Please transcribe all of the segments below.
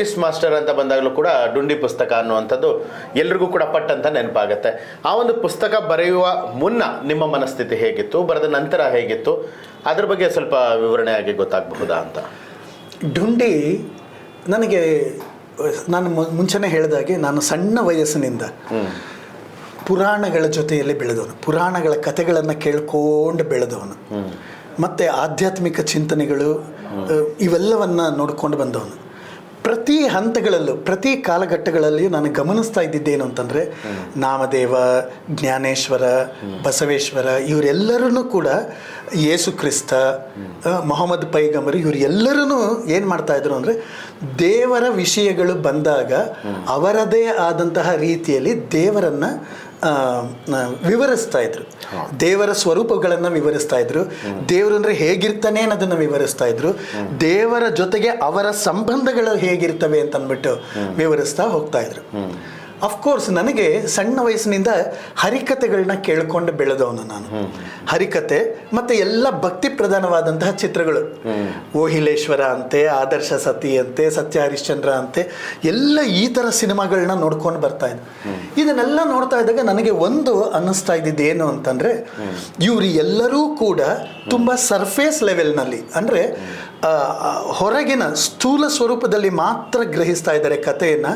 Yogish master ಅಂತ ಬಂದಾಗಲೂ ಕೂಡ ಡುಂಡಿ ಪುಸ್ತಕ ಅನ್ನುವಂಥದ್ದು ಎಲ್ರಿಗೂ ಕೂಡ ಪಟ್ ಅಂತ ನೆನಪಾಗುತ್ತೆ. ಆ ಒಂದು ಪುಸ್ತಕ ಬರೆಯುವ ಮುನ್ನ ನಿಮ್ಮ ಮನಸ್ಥಿತಿ ಹೇಗಿತ್ತು? ಬರೆದ ನಂತರ ಹೇಗಿತ್ತು? ಅದ್ರ ಬಗ್ಗೆ ಸ್ವಲ್ಪ ವಿವರಣೆಯಾಗಿ ಗೊತ್ತಾಗಬಹುದಾ ಅಂತ? ಡುಂಡಿ ನನಗೆ ನಾನು ಮುಂಚೆನೆ ಹೇಳಿದಾಗೆ ನಾನು ಸಣ್ಣ ವಯಸ್ಸಿನಿಂದ ಪುರಾಣಗಳ ಜೊತೆಯಲ್ಲಿ ಬೆಳೆದವನು. ಪುರಾಣಗಳ ಕಥೆಗಳನ್ನು ಕೇಳ್ಕೊಂಡು ಬೆಳೆದವನು. ಮತ್ತು ಆಧ್ಯಾತ್ಮಿಕ ಚಿಂತನೆಗಳು ಇವೆಲ್ಲವನ್ನ ನೋಡ್ಕೊಂಡು ಬಂದವನು. ಪ್ರತಿ ಹಂತಗಳಲ್ಲೂ ಪ್ರತಿ ಕಾಲಘಟ್ಟಗಳಲ್ಲಿ ನಾನು ಗಮನಿಸ್ತಾ ಇದ್ದಿದ್ದೇನು ಅಂತಂದರೆ ನಾಮದೇವ ಜ್ಞಾನೇಶ್ವರ ಬಸವೇಶ್ವರ ಇವರೆಲ್ಲರೂ ಕೂಡ ಯೇಸು ಕ್ರಿಸ್ತ ಮೊಹಮ್ಮದ್ ಪೈಗಂಬರ್ ಇವರೆಲ್ಲರೂ ಏನು ಮಾಡ್ತಾ ಇದ್ರು ಅಂದರೆ ದೇವರ ವಿಷಯಗಳು ಬಂದಾಗ ಅವರದೇ ಆದಂತಹ ರೀತಿಯಲ್ಲಿ ದೇವರನ್ನು ವಿವರಿಸ್ತಾ ಇದ್ರು. ದೇವರ ಸ್ವರೂಪಗಳನ್ನು ವಿವರಿಸ್ತಾ ಇದ್ರು. ದೇವರು ಅಂದರೆ ಹೇಗಿರ್ತಾನೆ ಅನ್ನೋದನ್ನು ವಿವರಿಸ್ತಾ ಇದ್ರು. ದೇವರ ಜೊತೆಗೆ ಅವರ ಸಂಬಂಧಗಳು ಹೇಗಿರ್ತವೆ ಅಂತ ಅಂದ್ಬಿಟ್ಟು ವಿವರಿಸ್ತಾ ಹೋಗ್ತಾ ಇದ್ರು. ಅಫ್ಕೋರ್ಸ್ ನನಗೆ ಸಣ್ಣ ವಯಸ್ಸಿನಿಂದ ಹರಿಕತೆಗಳನ್ನ ಕೇಳ್ಕೊಂಡು ಬೆಳೆದವನು ನಾನು. ಹರಿಕತೆ ಮತ್ತೆ ಎಲ್ಲ ಭಕ್ತಿ ಪ್ರಧಾನವಾದಂತಹ ಚಿತ್ರಗಳು. ಓಹಿಲೇಶ್ವರ ಅಂತೆ ಆದರ್ಶ ಸತಿ ಅಂತೆ ಸತ್ಯ ಹರಿಶ್ಚಂದ್ರ ಅಂತೆ ಎಲ್ಲ ಈ ಥರ ಸಿನಿಮಾಗಳನ್ನ ನೋಡ್ಕೊಂಡು ಬರ್ತಾ ಇದ್ದೆ. ಇದನ್ನೆಲ್ಲ ನೋಡ್ತಾ ಇದ್ದಾಗ ನನಗೆ ಒಂದು ಅನ್ನಿಸ್ತಾ ಇದ್ದಿದ್ದು ಏನು ಅಂತಂದರೆ ಇವರು ಎಲ್ಲರೂ ಕೂಡ ತುಂಬ ಸರ್ಫೇಸ್ ಲೆವೆಲ್ನಲ್ಲಿ ಅಂದರೆ ಹೊರಗಿನ ಸ್ಥೂಲ ಸ್ವರೂಪದಲ್ಲಿ ಮಾತ್ರ ಗ್ರಹಿಸ್ತಾ ಇದ್ದಾರೆ ಕಥೆಯನ್ನು.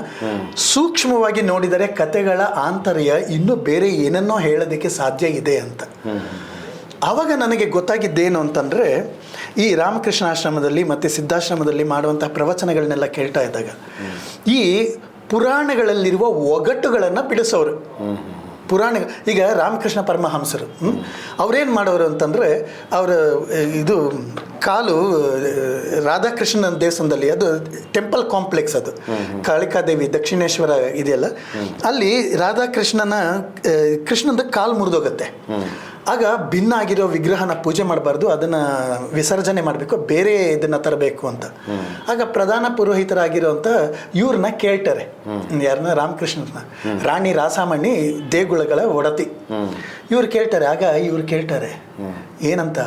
ಸೂಕ್ಷ್ಮವಾಗಿ ನೋಡಿದರೆ ಕಥೆಗಳ ಆಂತರ್ಯ ಇನ್ನೂ ಬೇರೆ ಏನನ್ನೋ ಹೇಳೋದಕ್ಕೆ ಸಾಧ್ಯ ಇದೆ ಅಂತ. ಆವಾಗ ನನಗೆ ಗೊತ್ತಾಗಿದ್ದೇನು ಅಂತಂದರೆ, ಈ ರಾಮಕೃಷ್ಣ ಆಶ್ರಮದಲ್ಲಿ ಮತ್ತು ಸಿದ್ಧಾಶ್ರಮದಲ್ಲಿ ಮಾಡುವಂತಹ ಪ್ರವಚನಗಳನ್ನೆಲ್ಲ ಕೇಳ್ತಾ ಇದ್ದಾಗ, ಈ ಪುರಾಣಗಳಲ್ಲಿರುವ ಒಗಟುಗಳನ್ನು ಬಿಡಿಸೋರು. ಪುರಾಣ ಈಗ ರಾಮಕೃಷ್ಣ ಪರಮಹಂಸರು? ಅವ್ರೇನು ಮಾಡೋರು ಅಂತಂದರೆ ಅವರ ಇದು ಕಾಲು ರಾಧಾಕೃಷ್ಣನ ದೇವಸ್ಥಾನದಲ್ಲಿ ಅದು ಟೆಂಪಲ್ ಕಾಂಪ್ಲೆಕ್ಸ್ ಅದು. ಕಾಳಿಕಾದೇವಿ ದಕ್ಷಿಣೇಶ್ವರ ಇದೆಯಲ್ಲ ಅಲ್ಲಿ ರಾಧಾಕೃಷ್ಣನ ಕೃಷ್ಣಂದು ಕಾಲು ಮುರಿದೋಗತ್ತೆ. ಆಗ ಭಿನ್ನ ಆಗಿರೋ ವಿಗ್ರಹನ ಪೂಜೆ ಮಾಡಬಾರ್ದು, ಅದನ್ನ ವಿಸರ್ಜನೆ ಮಾಡಬೇಕು, ಬೇರೆ ಇದನ್ನ ತರಬೇಕು ಅಂತ. ಆಗ ಪ್ರಧಾನ ಪುರೋಹಿತರಾಗಿರೋಂಥ ಇವ್ರನ್ನ ಕೇಳ್ತಾರೆ. ಯಾರನ್ನ ರಾಮಕೃಷ್ಣನ ರಾಣಿ ರಾಸಾಮಣಿ ದೇಗುಲಗಳ ಒಡತಿ. ಇವ್ರು ಕೇಳ್ತಾರೆ, ಆಗ ಇವ್ರು ಕೇಳ್ತಾರೆ, ಏನಂತ?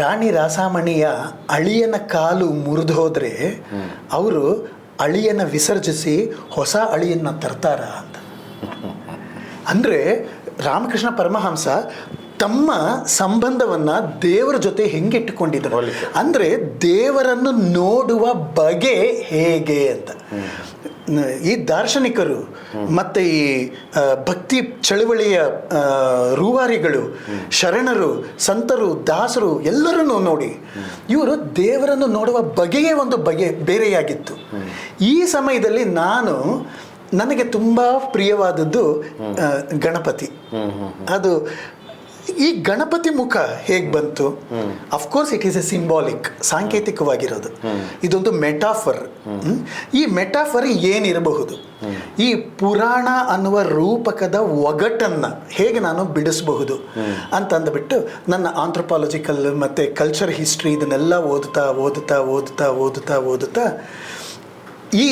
ರಾಣಿ ರಾಸಾಮಣಿಯ ಅಳಿಯನ ಕಾಲು ಮುರಿದು ಹೋದರೆ ಅವರು ಅಳಿಯನ ವಿಸರ್ಜಿಸಿ ಹೊಸ ಅಳಿಯನ್ನ ತರ್ತಾರ ಅಂತ. ಅಂದರೆ ರಾಮಕೃಷ್ಣ ಪರಮಹಂಸ ತಮ್ಮ ಸಂಬಂಧವನ್ನು ದೇವರ ಜೊತೆ ಹೆಂಗೆ ಇಟ್ಟುಕೊಂಡಿದ್ದರು. ಅಂದರೆ ದೇವರನ್ನು ನೋಡುವ ಬಗೆ ಹೇಗೆ ಅಂತ. ಈ ದಾರ್ಶನಿಕರು ಮತ್ತು ಈ ಭಕ್ತಿ ಚಳುವಳಿಯ ರೂವಾರಿಗಳು ಶರಣರು ಸಂತರು ದಾಸರು ಎಲ್ಲರನ್ನೂ ನೋಡಿ ಇವರು ದೇವರನ್ನು ನೋಡುವ ಬಗೆಯೇ ಒಂದು ಬಗೆ ಬೇರೆಯಾಗಿತ್ತು. ಈ ಸಮಯದಲ್ಲಿ ನಾನು ನನಗೆ ತುಂಬ ಪ್ರಿಯವಾದದ್ದು ಗಣಪತಿ. ಅದು ಈ ಗಣಪತಿ ಮುಖ ಹೇಗೆ ಬಂತು? Of course it is a symbolic ಸಾಂಕೇತಿಕವಾಗಿರೋದು. ಇದೊಂದು ಮೆಟಾಫರ್. ಈ ಮೆಟಾಫರ್ ಏನಿರಬಹುದು? ಈ ಪುರಾಣ ಅನ್ನುವ ರೂಪಕದ ಒಗಟನ್ನು ಹೇಗೆ ನಾನು ಬಿಡಿಸಬಹುದು? ಅಂತಂದ್ಬಿಟ್ಟು ನನ್ನ ಆಂಥ್ರೋಪಾಲಜಿಕಲ್ ಮತ್ತು ಕಲ್ಚರ್ ಹಿಸ್ಟ್ರಿ ಇದನ್ನೆಲ್ಲ ಓದುತ್ತಾ ಓದುತ್ತಾ ಓದುತ್ತಾ ಓದುತ್ತಾ ಓದುತ್ತಾ ಈ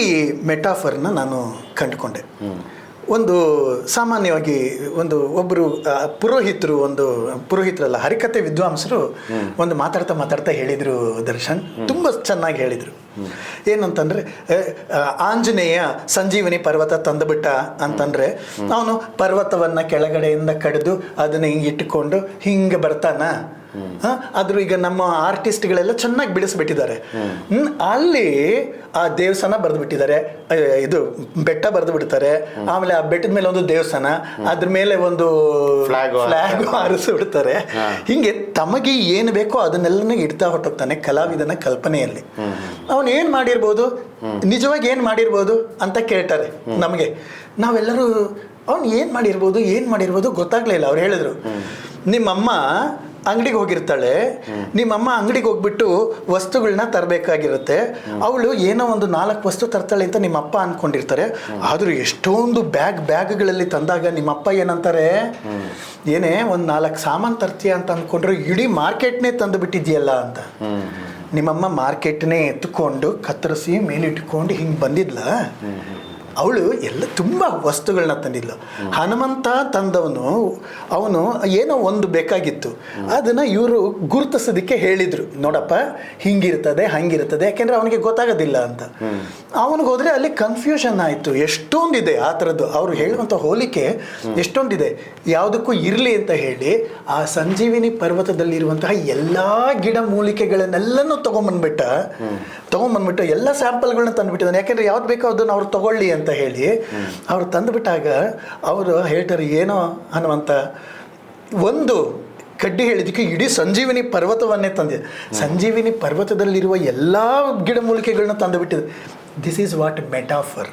ಮೆಟಾಫರ್ನ ನಾನು ಕಂಡುಕೊಂಡೆ. ಒಂದು ಸಾಮಾನ್ಯವಾಗಿ ಒಂದು ಒಬ್ಬರು ಪುರೋಹಿತರು ಒಂದು, ಪುರೋಹಿತರಲ್ಲ, ಹರಿಕತೆ ವಿದ್ವಾಂಸರು ಒಂದು ಮಾತಾಡ್ತಾ ಮಾತಾಡ್ತಾ ಹೇಳಿದರು ದರ್ಶನ್. ತುಂಬ ಚೆನ್ನಾಗಿ ಹೇಳಿದರು. ಏನಂತಂದರೆ ಆಂಜನೇಯ ಸಂಜೀವನಿ ಪರ್ವತ ತಂದುಬಿಟ್ಟ ಅಂತಂದರೆ, ಅವನು ಪರ್ವತವನ್ನು ಕೆಳಗಡೆಯಿಂದ ಕಡಿದು ಅದನ್ನು ಹಿಂಗೆ ಇಟ್ಟುಕೊಂಡು ಹಿಂಗೆ ಬರ್ತಾನ? ಆದ್ರೂ ಈಗ ನಮ್ಮ ಆರ್ಟಿಸ್ಟ್ಗಳೆಲ್ಲ ಚೆನ್ನಾಗಿ ಬಿಡಿಸ್ಬಿಟ್ಟಿದ್ದಾರೆ. ಹ್ಮ್, ಅಲ್ಲಿ ಆ ದೇವಸ್ಥಾನ ಬರೆದು ಬಿಟ್ಟಿದ್ದಾರೆ ಇದು ಬೆಟ್ಟ ಬರೆದು ಬಿಡ್ತಾರೆ ಆಮೇಲೆ ಆ ಬೆಟ್ಟದ ಮೇಲೆ ಒಂದು ದೇವಸ್ಥಾನ ಅದ್ರ ಮೇಲೆ ಒಂದು ಫ್ಲಾಗ್ ಹಾರಿಸಿ ಬಿಡ್ತಾರೆ ಹಿಂಗೆ ತಮಗೆ ಏನು ಬೇಕೋ ಅದನ್ನೆಲ್ಲನೂ ಇಡ್ತಾ ಹೊಟ್ಟೋಗ್ತಾನೆ ಕಲಾವಿದನ ಕಲ್ಪನೆಯಲ್ಲಿ. ಅವನು ಏನು ಮಾಡಿರ್ಬೋದು? ನಿಜವಾಗಿ ಏನು ಮಾಡಿರ್ಬೋದು ಅಂತ ಕೇಳ್ತಾರೆ ನಮಗೆ. ನಾವೆಲ್ಲರೂ ಅವ್ನು ಏನು ಮಾಡಿರ್ಬೋದು ಏನು ಮಾಡಿರ್ಬೋದು ಗೊತ್ತಾಗ್ಲೇ ಇಲ್ಲ. ಅವ್ರು ಹೇಳಿದ್ರು ನಿಮ್ಮಮ್ಮ ಅಂಗಡಿಗೆ ಹೋಗಿರ್ತಾಳೆ. ನಿಮ್ಮಮ್ಮ ಅಂಗಡಿಗೆ ಹೋಗ್ಬಿಟ್ಟು ವಸ್ತುಗಳನ್ನ ತರಬೇಕಾಗಿರುತ್ತೆ. ಅವಳು ಏನೋ ಒಂದು ನಾಲ್ಕು ವಸ್ತು ತರ್ತಾಳೆ ಅಂತ ನಿಮ್ಮಪ್ಪ ಅನ್ಕೊಂಡಿರ್ತಾರೆ. ಆದರೂ ಎಷ್ಟೊಂದು ಬ್ಯಾಗ್ ಬ್ಯಾಗ್ಗಳಲ್ಲಿ ತಂದಾಗ ನಿಮ್ಮಪ್ಪ ಏನಂತಾರೆ? ಏನೇ ಒಂದು ನಾಲ್ಕು ಸಾಮಾನು ತರ್ತೀಯ ಅಂತ ಅಂದ್ಕೊಂಡ್ರೆ ಇಡೀ ಮಾರ್ಕೆಟ್ನೇ ತಂದು ಬಿಟ್ಟಿದ್ಯಲ್ಲ ಅಂತ ನಿಮ್ಮಮ್ಮ ಮಾರ್ಕೆಟ್ನೇ ಎತ್ಕೊಂಡು ಕತ್ತರಿಸಿ ಮೇಲಿಟ್ಕೊಂಡು ಹಿಂಗೆ ಬಂದಿದ್ಲ? ಅವಳು ಎಲ್ಲ ತುಂಬ ವಸ್ತುಗಳನ್ನ ತಂದಿದ್ಲು. ಹನುಮಂತ ತಂದವನು, ಅವನು ಏನೋ ಒಂದು ಬೇಕಾಗಿತ್ತು. ಅದನ್ನು ಇವರು ಗುರುತಿಸೋದಕ್ಕೆ ಹೇಳಿದರು. ನೋಡಪ್ಪ, ಹಿಂಗಿರ್ತದೆ, ಹಂಗಿರ್ತದೆ, ಯಾಕೆಂದ್ರೆ ಅವನಿಗೆ ಗೊತ್ತಾಗೋದಿಲ್ಲ ಅಂತ. ಅವನಿಗೆ ಹೋದರೆ ಅಲ್ಲಿ ಕನ್ಫ್ಯೂಷನ್ ಆಯಿತು. ಎಷ್ಟೊಂದಿದೆ ಆ ಥರದ್ದು. ಅವರು ಹೇಳುವಂಥ ಹೋಲಿಕೆ ಎಷ್ಟೊಂದಿದೆ. ಯಾವುದಕ್ಕೂ ಇರಲಿ ಅಂತ ಹೇಳಿ ಆ ಸಂಜೀವಿನಿ ಪರ್ವತದಲ್ಲಿರುವಂತಹ ಎಲ್ಲ ಗಿಡ ಮೂಲಿಕೆಗಳನ್ನೆಲ್ಲನೂ ತೊಗೊಂಬಂದ್ಬಿಟ್ಟ. ತೊಗೊಂಬಂದ್ಬಿಟ್ಟು. ಎಲ್ಲ ಸ್ಯಾಂಪಲ್ಗಳನ್ನ ತಂದುಬಿಟ್ಟಿದ್ದಾನೆ. ಯಾಕೆಂದ್ರೆ ಯಾವ್ದು ಬೇಕೋ ಅದನ್ನು ಅವ್ರು ತಗೊಳ್ಳಿ ಅಂತ. ಹೇಳಿ ಅವ್ರು ತಂದುಬಿಟ್ಟಾಗ ಅವರು ಹೇಳ್ತಾರೆ, ಏನೋ ಅನ್ನುವಂಥ ಒಂದು ಕಡ್ಡಿ ಹೇಳಿದಕ್ಕೆ ಇಡೀ ಸಂಜೀವಿನಿ ಪರ್ವತವನ್ನೇ ತಂದಿದೆ ಸಂಜೀವಿನಿ ಪರ್ವತದಲ್ಲಿರುವ ಎಲ್ಲ ಗಿಡಮೂಲಿಕೆಗಳನ್ನ ತಂದುಬಿಟ್ಟಿದೆ. This is what metaphor